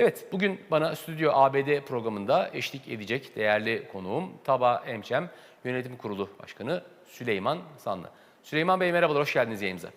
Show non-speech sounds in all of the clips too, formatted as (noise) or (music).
Evet, bugün bana Stüdyo ABD programında eşlik edecek değerli konuğum Taba Emçem Yönetim Kurulu Başkanı Süleyman Sanlı. Süleyman Bey merhabalar, hoş geldiniz yayınımıza.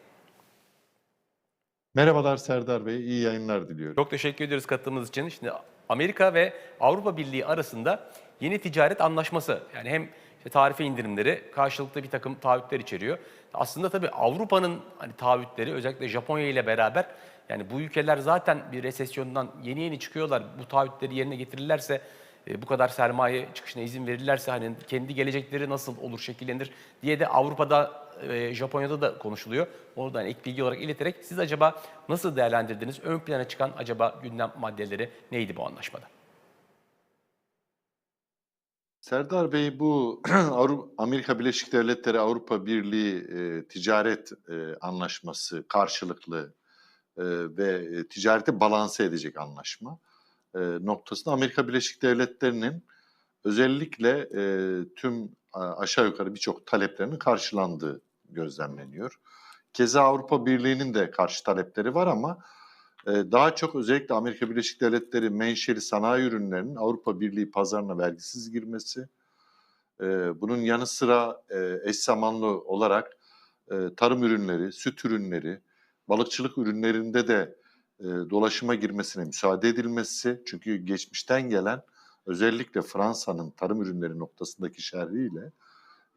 Merhabalar Serdar Bey, iyi yayınlar diliyorum. Çok teşekkür ediyoruz katıldığınız için. Şimdi Amerika ve Avrupa Birliği arasında yeni ticaret anlaşması yani hem işte tarife indirimleri karşılıklı bir takım taahhütler içeriyor. Aslında tabii Avrupa'nın hani taahhütleri özellikle Japonya ile beraber yani bu ülkeler zaten bir resesyondan yeni yeni çıkıyorlar. Bu taahhütleri yerine getirirlerse e, bu kadar sermaye çıkışına izin verirlerse hani kendi gelecekleri nasıl olur, şekillenir diye de Avrupa'da, e, Japonya'da da konuşuluyor. Oradan ek bilgi olarak ileterek siz acaba nasıl değerlendirdiniz? Ön plana çıkan acaba gündem maddeleri neydi bu anlaşmada? Serdar Bey bu (clears throat) Amerika Birleşik Devletleri Avrupa Birliği e, ticaret e, anlaşması karşılıklı e, ve e, ticareti balanse edecek anlaşma e, noktasında Amerika Birleşik Devletleri'nin özellikle e, tüm aşağı yukarı birçok taleplerinin karşılandığı gözlemleniyor. Keza Avrupa Birliği'nin de karşı talepleri var ama daha çok özellikle Amerika Birleşik Devletleri menşeli sanayi ürünlerinin Avrupa Birliği pazarına vergisiz girmesi, e, bunun yanı sıra e, eş zamanlı olarak e, tarım ürünleri, süt ürünleri, balıkçılık ürünlerinde de dolaşıma girmesine müsaade edilmesi. Çünkü geçmişten gelen özellikle Fransa'nın tarım ürünleri noktasındaki şerriyle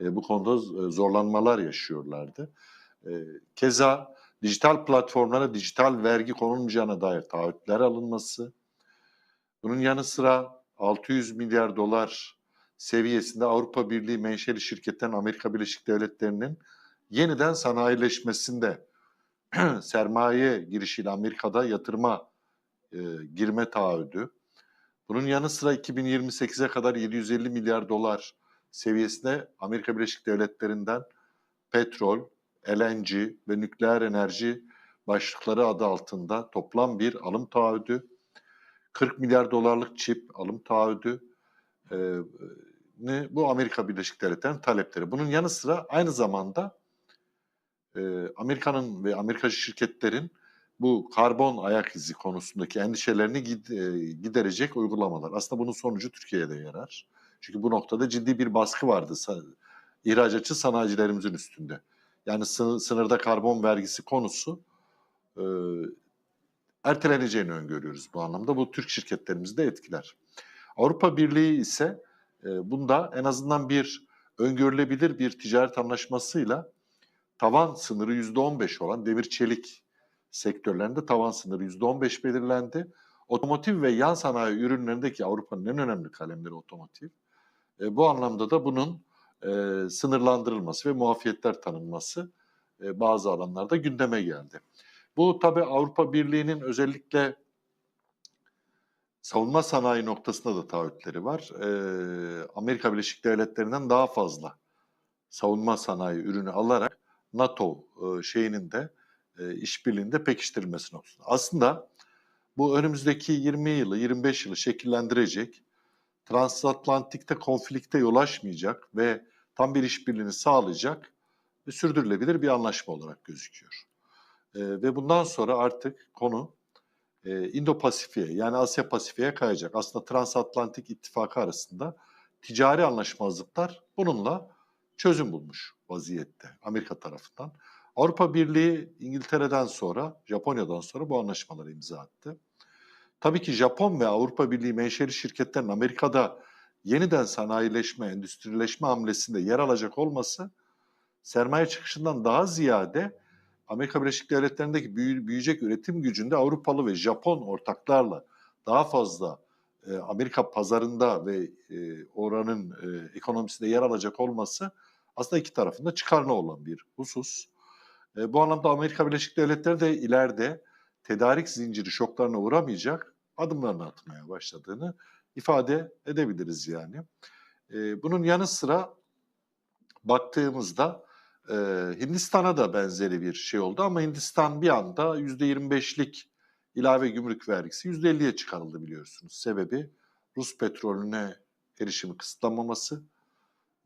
bu konuda zorlanmalar yaşıyorlardı. Keza dijital platformlara dijital vergi konulmayacağına dair taahhütler alınması. Bunun yanı sıra 600 milyar dolar seviyesinde Avrupa Birliği menşeli şirketlerin Amerika Birleşik Devletleri'nin yeniden sanayileşmesinde (clears throat) sermaye girişiyle Amerika'da yatırıma e, girme taahhüdü. Bunun yanı sıra 2028'e kadar 750 milyar dolar seviyesinde Amerika Birleşik Devletleri'nden petrol, LNG ve nükleer enerji başlıkları adı altında toplam bir alım taahhüdü, 40 milyar dolarlık çip alım taahhüdü, e, ne bu Amerika Birleşik Devletleri'nin talepleri. Bunun yanı sıra aynı zamanda e, Amerika'nın ve Amerika şirketlerin bu karbon ayak izi konusundaki endişelerini gid- giderecek uygulamalar. Aslında bunun sonucu Türkiye'ye de yarar. Çünkü bu noktada ciddi bir baskı vardı ihracatçı sanayicilerimizin üstünde. Yani sı- sınırda karbon vergisi konusu e, erteleneceğini öngörüyoruz bu anlamda. Bu Türk şirketlerimizi de etkiler. Avrupa Birliği ise e, bunda en azından bir öngörülebilir bir ticaret anlaşmasıyla tavan sınırı %15 olan demir çelik sektörlerinde tavan sınırı %15 belirlendi. Otomotiv ve yan sanayi ürünlerindeki Avrupa'nın en önemli kalemleri otomotiv. E, bu anlamda da bunun e, sınırlandırılması ve muafiyetler tanınması e, bazı alanlarda gündeme geldi. Bu tabi Avrupa Birliği'nin özellikle savunma sanayi noktasında da taahhütleri var. E, Amerika Birleşik Devletleri'nden daha fazla savunma sanayi ürünü alarak NATO e, şeyinin de e, işbirliğinde pekiştirilmesi noktasında. Aslında bu önümüzdeki 20 yılı, 25 yılı şekillendirecek, transatlantikte konflikte yol açmayacak ve tam bir işbirliğini sağlayacak ve sürdürülebilir bir anlaşma olarak gözüküyor. E, ve bundan sonra artık konu e, Indo-Pasifik'e yani Asya Pasifik'e kayacak. Aslında transatlantik ittifakı arasında ticari anlaşmazlıklar bununla çözüm bulmuş vaziyette Amerika tarafından. Avrupa Birliği İngiltere'den sonra, Japonya'dan sonra bu anlaşmaları imza attı. Tabii ki Japon ve Avrupa Birliği menşeli şirketlerin Amerika'da yeniden sanayileşme, endüstrileşme hamlesinde yer alacak olması sermaye çıkışından daha ziyade Amerika Birleşik Devletleri'ndeki büyü- büyüyecek üretim gücünde Avrupalı ve Japon ortaklarla daha fazla e, Amerika pazarında ve e, oranın e, ekonomisinde yer alacak olması aslında iki tarafında çıkarına olan bir husus. E, bu anlamda Amerika Birleşik Devletleri de ileride tedarik zinciri şoklarına uğramayacak adımlarını atmaya başladığını ifade edebiliriz yani. E, bunun yanı sıra baktığımızda e, Hindistan'a da benzeri bir şey oldu ama Hindistan bir anda %25'lik ilave gümrük vergisi %50'ye çıkarıldı biliyorsunuz. Sebebi Rus petrolüne erişimi kısıtlamaması,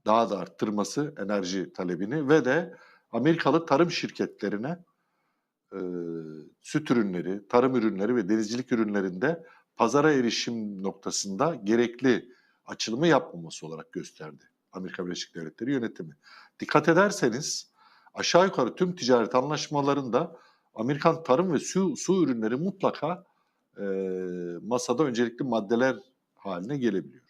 daha da arttırması enerji talebini ve de Amerikalı tarım şirketlerine e, süt ürünleri, tarım ürünleri ve denizcilik ürünlerinde pazara erişim noktasında gerekli açılımı yapmaması olarak gösterdi Amerika Birleşik Devletleri yönetimi. Dikkat ederseniz aşağı yukarı tüm ticaret anlaşmalarında Amerikan tarım ve su, su ürünleri mutlaka e, masada öncelikli maddeler haline gelebiliyor.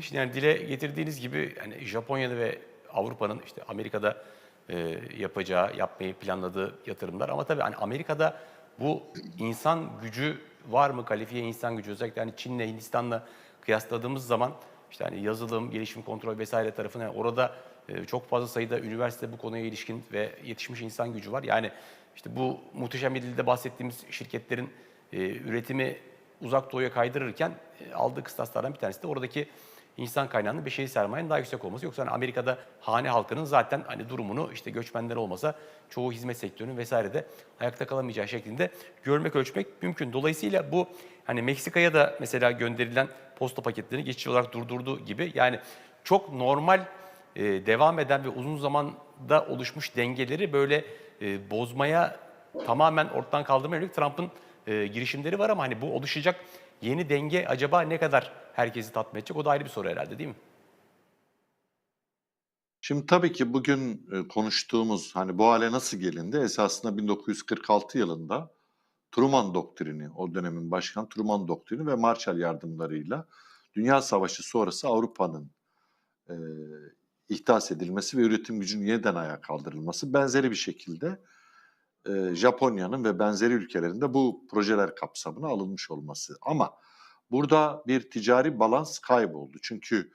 Şimdi yani dile getirdiğiniz gibi yani Japonya'da ve Avrupa'nın işte Amerika'da e, yapacağı, yapmayı planladığı yatırımlar ama tabii hani Amerika'da bu insan gücü var mı kalifiye insan gücü özellikle hani Çin'le Hindistan'la kıyasladığımız zaman işte hani yazılım, gelişim kontrol vesaire tarafına orada e, çok fazla sayıda üniversite bu konuya ilişkin ve yetişmiş insan gücü var. Yani işte bu muhteşem dilde bahsettiğimiz şirketlerin e, üretimi uzak doğuya kaydırırken e, aldığı kıstaslardan bir tanesi de oradaki insan kaynağının beşeri sermayenin daha yüksek olması. Yoksa hani Amerika'da hane halkının zaten hani durumunu işte göçmenler olmasa çoğu hizmet sektörünün vesaire de ayakta kalamayacağı şeklinde görmek ölçmek mümkün. Dolayısıyla bu hani Meksika'ya da mesela gönderilen posta paketlerini geçici olarak durdurduğu gibi yani çok normal e, devam eden ve uzun zamanda oluşmuş dengeleri böyle e, bozmaya tamamen ortadan kaldırmaya yönelik Trump'ın e, girişimleri var ama hani bu oluşacak yeni denge acaba ne kadar herkesi tatmin edecek? O da ayrı bir soru herhalde değil mi? Şimdi tabii ki bugün e, konuştuğumuz hani bu hale nasıl gelindi? Esasında 1946 yılında Truman doktrini, o dönemin başkanı Truman doktrini ve Marshall yardımlarıyla Dünya Savaşı sonrası Avrupa'nın e, ihdas edilmesi ve üretim gücünün yeniden ayağa kaldırılması benzeri bir şekilde e, Japonya'nın ve benzeri ülkelerinde bu projeler kapsamına alınmış olması. Ama burada bir ticari balans kayboldu. Çünkü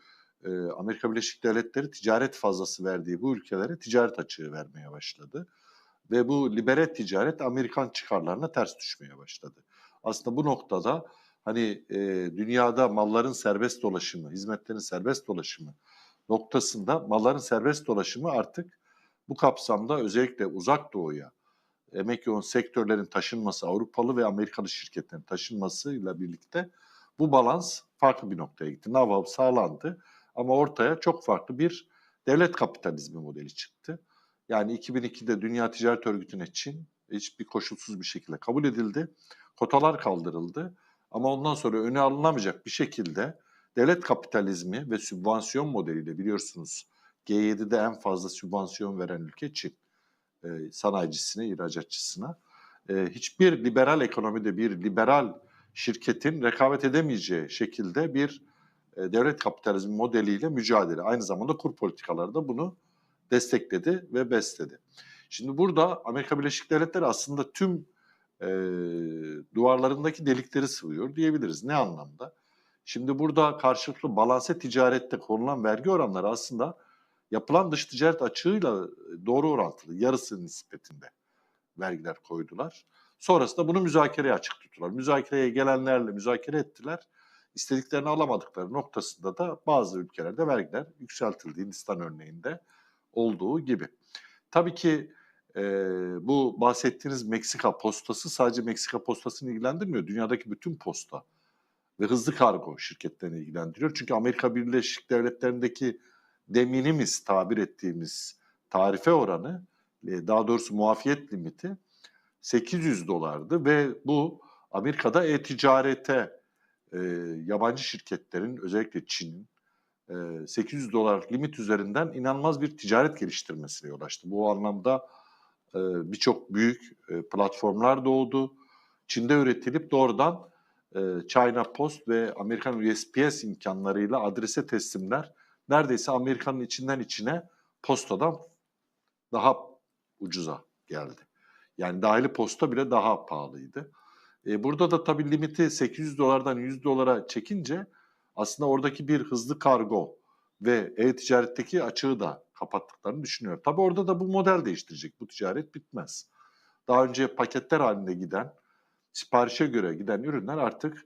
e, Amerika Birleşik Devletleri ticaret fazlası verdiği bu ülkelere ticaret açığı vermeye başladı. Ve bu libere ticaret Amerikan çıkarlarına ters düşmeye başladı. Aslında bu noktada hani e, dünyada malların serbest dolaşımı, hizmetlerin serbest dolaşımı noktasında malların serbest dolaşımı artık bu kapsamda özellikle uzak doğuya, emek yoğun sektörlerin taşınması, Avrupalı ve Amerikalı şirketlerin taşınmasıyla birlikte bu balans farklı bir noktaya gitti. Nav sağlandı ama ortaya çok farklı bir devlet kapitalizmi modeli çıktı. Yani 2002'de Dünya Ticaret Örgütü'ne Çin hiçbir koşulsuz bir şekilde kabul edildi. Kotalar kaldırıldı ama ondan sonra öne alınamayacak bir şekilde devlet kapitalizmi ve sübvansiyon modeliyle biliyorsunuz G7'de en fazla sübvansiyon veren ülke Çin. E, sanayicisine, ihracatçısına. E, hiçbir liberal ekonomide bir liberal şirketin rekabet edemeyeceği şekilde bir e, devlet kapitalizmi modeliyle mücadele. Aynı zamanda kur politikaları da bunu destekledi ve besledi. Şimdi burada Amerika Birleşik Devletleri aslında tüm e, duvarlarındaki delikleri sıvıyor diyebiliriz. Ne anlamda? Şimdi burada karşılıklı balanse ticarette konulan vergi oranları aslında yapılan dış ticaret açığıyla doğru orantılı, yarısı nispetinde vergiler koydular. Sonrasında bunu müzakereye açık tuttular. Müzakereye gelenlerle müzakere ettiler. İstediklerini alamadıkları noktasında da bazı ülkelerde vergiler yükseltildi. Hindistan örneğinde olduğu gibi. Tabii ki e, bu bahsettiğiniz Meksika postası sadece Meksika postasını ilgilendirmiyor. Dünyadaki bütün posta ve hızlı kargo şirketlerini ilgilendiriyor. Çünkü Amerika Birleşik Devletleri'ndeki de minimis tabir ettiğimiz tarife oranı, e, daha doğrusu muafiyet limiti 800 dolardı ve bu Amerika'da e-ticarete e, yabancı şirketlerin özellikle Çin'in e, 800 dolar limit üzerinden inanılmaz bir ticaret geliştirmesine yol açtı. Bu anlamda e, birçok büyük e, platformlar doğdu. Çin'de üretilip doğrudan e, China Post ve Amerikan USPS imkanlarıyla adrese teslimler neredeyse Amerika'nın içinden içine postadan daha ucuza geldi. Yani dahili posta bile daha pahalıydı. E, burada da tabii limiti 800 dolardan 100 dolara çekince aslında oradaki bir hızlı kargo ve e-ticaretteki açığı da kapattıklarını düşünüyor. Tabii orada da bu model değiştirecek. Bu ticaret bitmez. Daha önce paketler halinde giden, siparişe göre giden ürünler artık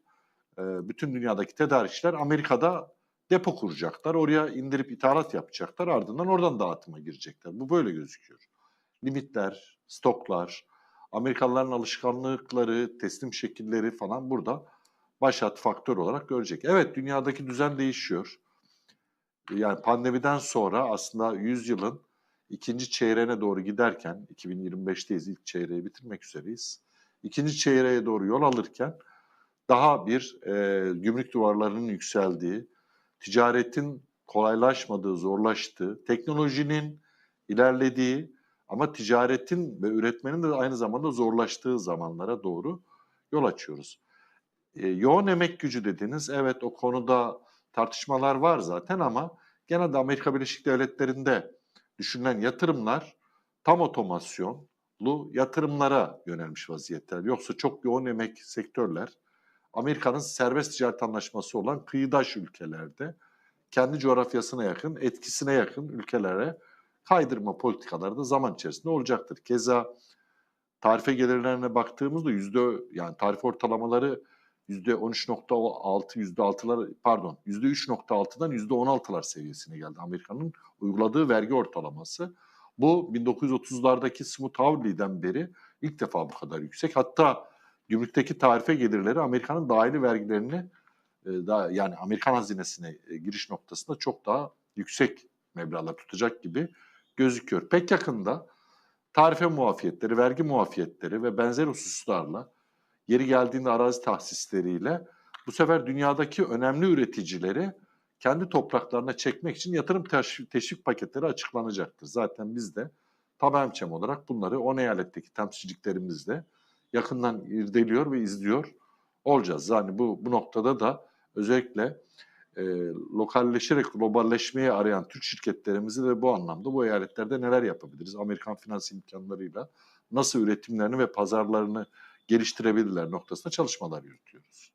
e, bütün dünyadaki tedarikçiler Amerika'da depo kuracaklar. Oraya indirip ithalat yapacaklar. Ardından oradan dağıtıma girecekler. Bu böyle gözüküyor. Limitler, stoklar, Amerikalıların alışkanlıkları, teslim şekilleri falan burada başat faktör olarak görecek. Evet dünyadaki düzen değişiyor. Yani pandemiden sonra aslında 100 yılın ikinci çeyreğine doğru giderken 2025'teyiz ilk çeyreği bitirmek üzereyiz. İkinci çeyreğe doğru yol alırken daha bir e, gümrük duvarlarının yükseldiği, ticaretin kolaylaşmadığı, zorlaştığı, teknolojinin ilerlediği ama ticaretin ve üretmenin de aynı zamanda zorlaştığı zamanlara doğru yol açıyoruz. E, yoğun emek gücü dediniz. Evet o konuda tartışmalar var zaten ama genelde Amerika Birleşik Devletleri'nde düşünülen yatırımlar tam otomasyonlu yatırımlara yönelmiş vaziyetler. Yoksa çok yoğun emek sektörler Amerika'nın serbest ticaret anlaşması olan kıyıdaş ülkelerde kendi coğrafyasına yakın, etkisine yakın ülkelere kaydırma politikaları da zaman içerisinde olacaktır. Keza tarife gelirlerine baktığımızda yüzde yani tarife ortalamaları yüzde 13.6, yüzde 6'lar pardon yüzde 3.6'dan yüzde 16'lar seviyesine geldi Amerika'nın uyguladığı vergi ortalaması. Bu 1930'lardaki Smooth Hawley'den beri ilk defa bu kadar yüksek. Hatta gümrükteki tarife gelirleri Amerika'nın dahili vergilerini e, daha yani Amerikan hazinesine e, giriş noktasında çok daha yüksek meblağlar tutacak gibi gözüküyor. Pek yakında tarife muafiyetleri, vergi muafiyetleri ve benzer hususlarla yeri geldiğinde arazi tahsisleriyle bu sefer dünyadaki önemli üreticileri kendi topraklarına çekmek için yatırım teşvik, paketleri açıklanacaktır. Zaten biz de TABEMÇEM olarak bunları 10 eyaletteki temsilciliklerimizle yakından irdeliyor ve izliyor olacağız. Yani bu, bu noktada da özellikle e, lokalleşerek globalleşmeyi arayan Türk şirketlerimizi de bu anlamda bu eyaletlerde neler yapabiliriz? Amerikan finans imkanlarıyla nasıl üretimlerini ve pazarlarını geliştirebilirler noktasında çalışmalar yürütüyoruz.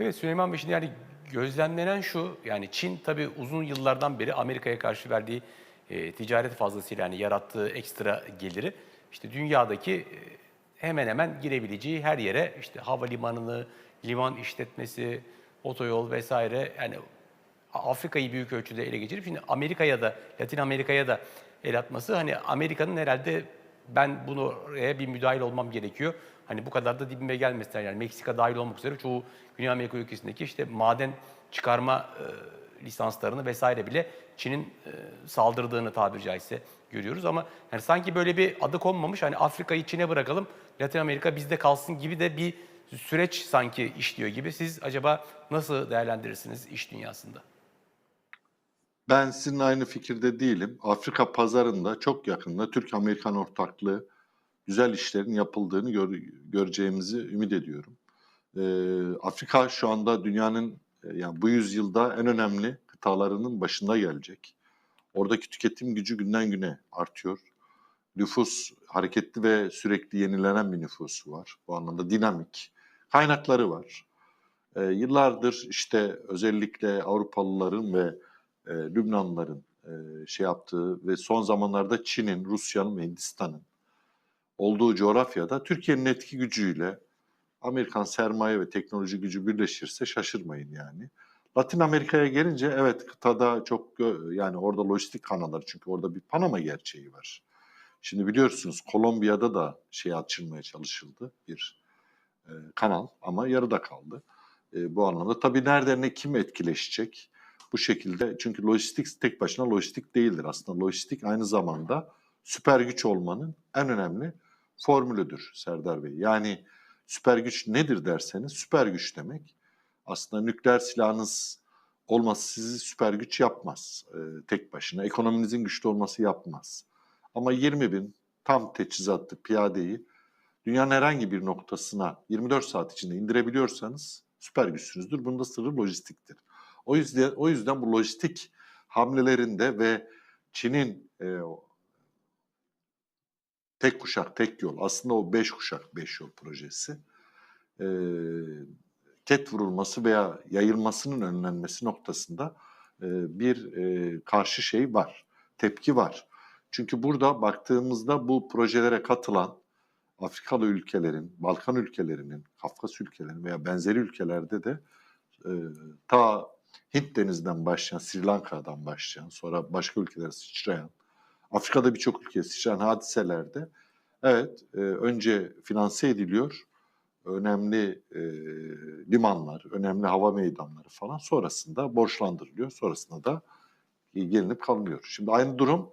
Evet Süleyman Bey şimdi yani gözlemlenen şu yani Çin tabii uzun yıllardan beri Amerika'ya karşı verdiği e, ticaret fazlasıyla yani yarattığı ekstra geliri işte dünyadaki e, hemen hemen girebileceği her yere işte havalimanını, liman işletmesi, otoyol vesaire yani Afrika'yı büyük ölçüde ele geçirip şimdi Amerika'ya da Latin Amerika'ya da el atması hani Amerika'nın herhalde ben bunu oraya bir müdahil olmam gerekiyor. Hani bu kadar da dibime gelmesinler yani Meksika dahil olmak üzere çoğu Güney Amerika ülkesindeki işte maden çıkarma e, lisanslarını vesaire bile Çin'in e, saldırdığını tabiri caizse görüyoruz ama yani sanki böyle bir adı konmamış hani Afrika'yı Çin'e bırakalım Latin Amerika bizde kalsın gibi de bir süreç sanki işliyor gibi. Siz acaba nasıl değerlendirirsiniz iş dünyasında? Ben sizinle aynı fikirde değilim. Afrika pazarında çok yakında Türk-Amerikan ortaklığı güzel işlerin yapıldığını gör, göreceğimizi ümit ediyorum. Ee, Afrika şu anda dünyanın e, yani bu yüzyılda en önemli kıtalarının başında gelecek. Oradaki tüketim gücü günden güne artıyor. Nüfus hareketli ve sürekli yenilenen bir nüfusu var. Bu anlamda dinamik. Kaynakları var. Ee, yıllardır işte özellikle Avrupalıların ve e, Lübnanlıların e, şey yaptığı ve son zamanlarda Çin'in, Rusya'nın ve Hindistan'ın olduğu coğrafyada Türkiye'nin etki gücüyle Amerikan sermaye ve teknoloji gücü birleşirse şaşırmayın yani. Latin Amerika'ya gelince evet kıtada çok yani orada lojistik kanalları çünkü orada bir Panama gerçeği var. Şimdi biliyorsunuz Kolombiya'da da şey açılmaya çalışıldı bir e, kanal ama yarıda kaldı. E, bu anlamda tabii nerede ne kim etkileşecek bu şekilde çünkü lojistik tek başına lojistik değildir aslında lojistik aynı zamanda süper güç olmanın en önemli formülüdür Serdar Bey. Yani süper güç nedir derseniz süper güç demek aslında nükleer silahınız olması sizi süper güç yapmaz e, tek başına. Ekonominizin güçlü olması yapmaz. Ama 20 bin tam teçhizatlı piyadeyi dünyanın herhangi bir noktasına 24 saat içinde indirebiliyorsanız süper güçsünüzdür. Bunda sırrı lojistiktir. O yüzden o yüzden bu lojistik hamlelerinde ve Çin'in e, tek kuşak tek yol aslında o beş kuşak beş yol projesi e, ket vurulması veya yayılmasının önlenmesi noktasında e, bir e, karşı şey var, tepki var. Çünkü burada baktığımızda bu projelere katılan Afrikalı ülkelerin, Balkan ülkelerinin, Kafkas ülkelerinin veya benzeri ülkelerde de e, ta Hint denizinden başlayan, Sri Lanka'dan başlayan, sonra başka ülkelere sıçrayan, Afrika'da birçok ülkeye sıçrayan hadiselerde evet e, önce finanse ediliyor, önemli e, limanlar, önemli hava meydanları falan sonrasında borçlandırılıyor, sonrasında da gelinip kalınıyor. Şimdi aynı durum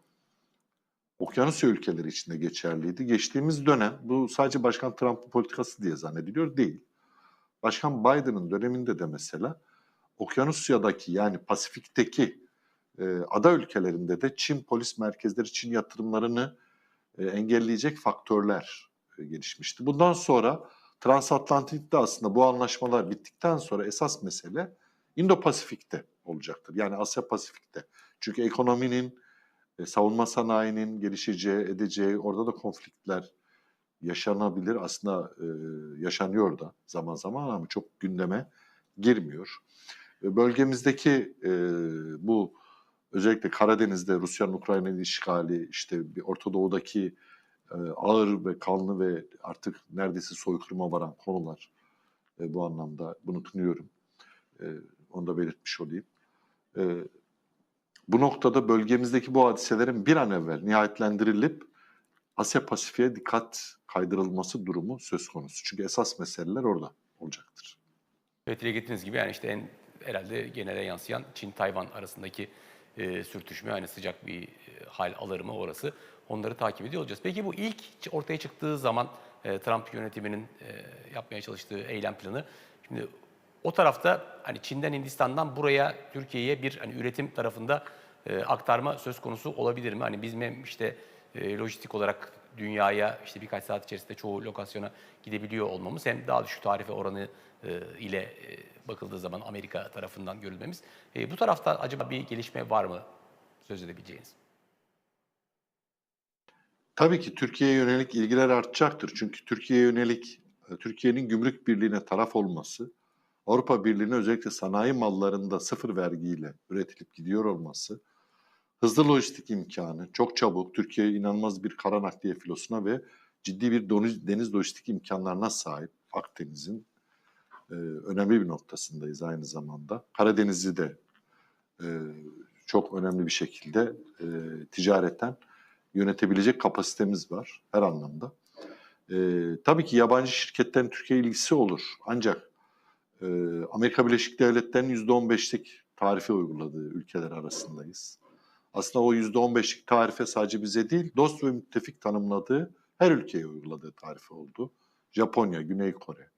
Okyanusya ülkeleri içinde geçerliydi. Geçtiğimiz dönem bu sadece Başkan Trump'ın politikası diye zannediliyor değil. Başkan Biden'ın döneminde de mesela Okyanusya'daki yani Pasifik'teki e, ada ülkelerinde de Çin polis merkezleri Çin yatırımlarını e, engelleyecek faktörler e, gelişmişti. Bundan sonra Transatlantik'te aslında bu anlaşmalar bittikten sonra esas mesele Indo-Pasifik'te olacaktır. Yani Asya Pasifik'te. Çünkü ekonominin, e, savunma sanayinin gelişeceği, edeceği, orada da konfliktler yaşanabilir. Aslında e, yaşanıyor da zaman zaman ama çok gündeme girmiyor. E, bölgemizdeki bu özellikle Karadeniz'de Rusya'nın Ukrayna'nın işgali, işte bir Orta Doğu'daki e, ağır ve kanlı ve artık neredeyse soykırıma varan konular e, bu anlamda bunu kınıyorum. E, onu da belirtmiş olayım. E, bu noktada bölgemizdeki bu hadiselerin bir an evvel nihayetlendirilip Asya Pasifik'e dikkat kaydırılması durumu söz konusu. Çünkü esas meseleler orada olacaktır. Evet dile gibi yani işte en herhalde genele yansıyan Çin-Tayvan arasındaki e, sürtüşme hani sıcak bir e, hal alır mı orası onları takip ediyor olacağız. Peki bu ilk ortaya çıktığı zaman e, Trump yönetiminin e, yapmaya çalıştığı eylem planı şimdi o tarafta hani Çin'den Hindistan'dan buraya Türkiye'ye bir hani üretim tarafında e, aktarma söz konusu olabilir mi? Hani bizim hem işte e, lojistik olarak dünyaya işte birkaç saat içerisinde çoğu lokasyona gidebiliyor olmamız hem daha düşük tarife oranı e, ile e, bakıldığı zaman Amerika tarafından görülmemiz. E, bu tarafta acaba bir gelişme var mı söz edebileceğiniz? Tabii ki Türkiye'ye yönelik ilgiler artacaktır. Çünkü Türkiye'ye yönelik e, Türkiye'nin gümrük birliğine taraf olması, Avrupa Birliği'ne özellikle sanayi mallarında sıfır vergiyle üretilip gidiyor olması, hızlı lojistik imkanı, çok çabuk Türkiye inanılmaz bir kara nakliye filosuna ve ciddi bir deniz, lojistik imkanlarına sahip Akdeniz'in e, önemli bir noktasındayız aynı zamanda. Karadeniz'i de e, çok önemli bir şekilde e, ticaretten yönetebilecek kapasitemiz var her anlamda. E, tabii ki yabancı şirketlerin Türkiye ilgisi olur. Ancak e, Amerika Birleşik Devletleri'nin %15'lik tarife uyguladığı ülkeler arasındayız. Aslında o %15'lik tarife sadece bize değil, dost ve müttefik tanımladığı her ülkeye uyguladığı tarife oldu. Japonya, Güney Kore,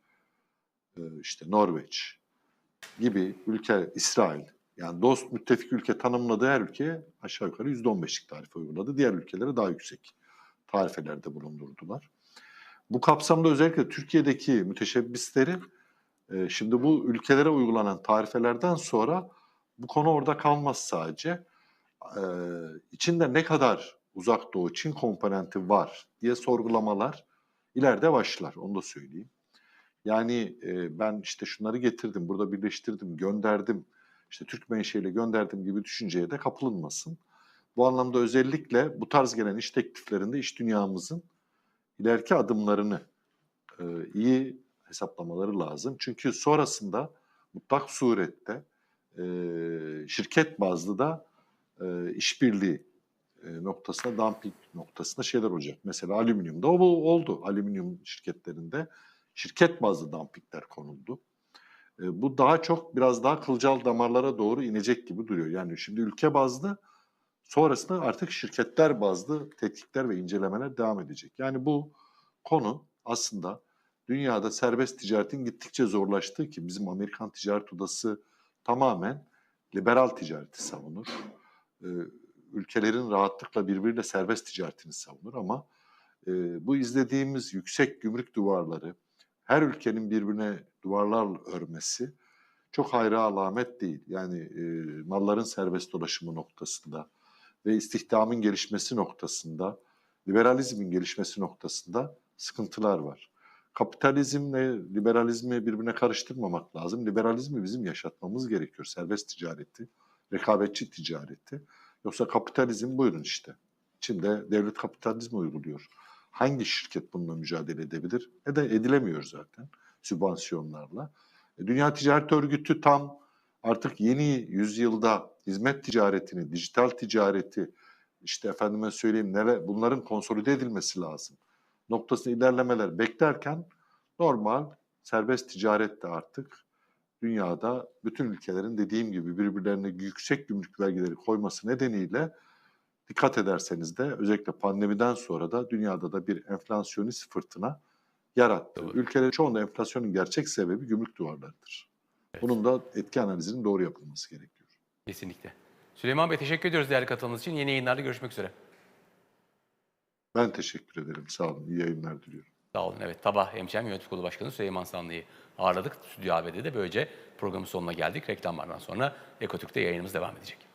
e, işte Norveç gibi ülke, İsrail, yani dost müttefik ülke tanımladığı her ülkeye aşağı yukarı %15'lik tarife uyguladı. Diğer ülkelere daha yüksek tarifelerde bulundurdular. Bu kapsamda özellikle Türkiye'deki müteşebbisleri e, şimdi bu ülkelere uygulanan tarifelerden sonra bu konu orada kalmaz sadece. E, içinde ne kadar uzak doğu Çin komponenti var diye sorgulamalar ileride başlar. Onu da söyleyeyim. Yani e, ben işte şunları getirdim, burada birleştirdim, gönderdim, işte Türk menşeili gönderdim gibi düşünceye de kapılınmasın. Bu anlamda özellikle bu tarz gelen iş tekliflerinde iş dünyamızın ileriki adımlarını e, iyi hesaplamaları lazım. Çünkü sonrasında mutlak surette e, şirket bazlı da e, işbirliği e, noktasında, dumping noktasında şeyler olacak. Mesela alüminyumda o oldu. Alüminyum şirketlerinde şirket bazlı dumpingler konuldu. Bu daha çok biraz daha kılcal damarlara doğru inecek gibi duruyor. Yani şimdi ülke bazlı sonrasında artık şirketler bazlı tetkikler ve incelemeler devam edecek. Yani bu konu aslında dünyada serbest ticaretin gittikçe zorlaştığı ki bizim Amerikan ticaret odası tamamen liberal ticareti savunur. Ülkelerin rahatlıkla birbiriyle serbest ticaretini savunur ama bu izlediğimiz yüksek gümrük duvarları, her ülkenin birbirine duvarlar örmesi çok hayra alamet değil. Yani e, malların serbest dolaşımı noktasında ve istihdamın gelişmesi noktasında, liberalizmin gelişmesi noktasında sıkıntılar var. Kapitalizmle liberalizmi birbirine karıştırmamak lazım. Liberalizmi bizim yaşatmamız gerekiyor. Serbest ticareti, rekabetçi ticareti. Yoksa kapitalizm buyurun işte. Çin'de devlet kapitalizmi uyguluyor. Hangi şirket bununla mücadele edebilir? E de edilemiyor zaten sübvansiyonlarla. E, Dünya Ticaret Örgütü tam artık yeni yüzyılda hizmet ticaretini, dijital ticareti, işte efendime söyleyeyim nere, bunların konsolide edilmesi lazım. Noktasında ilerlemeler beklerken normal serbest ticaret de artık dünyada bütün ülkelerin dediğim gibi birbirlerine yüksek gümrük vergileri koyması nedeniyle dikkat ederseniz de özellikle pandemiden sonra da dünyada da bir enflasyonist fırtına yarattı. Doğru. Ülkelerin çoğunda enflasyonun gerçek sebebi gümrük duvarlarıdır. Bunun da etki analizinin doğru yapılması gerekiyor. Kesinlikle. Süleyman Bey teşekkür ediyoruz değerli katılımınız için. Yeni yayınlarda görüşmek üzere. Ben teşekkür ederim. Sağ olun. İyi yayınlar diliyorum. Sağ olun. Evet, Tabah Hemşem Yönetim Kurulu Başkanı Süleyman Sanlı'yı ağırladık. Stüdyo ABD'de böylece programın sonuna geldik. Reklamlardan sonra Ekotürk'te yayınımız devam edecek.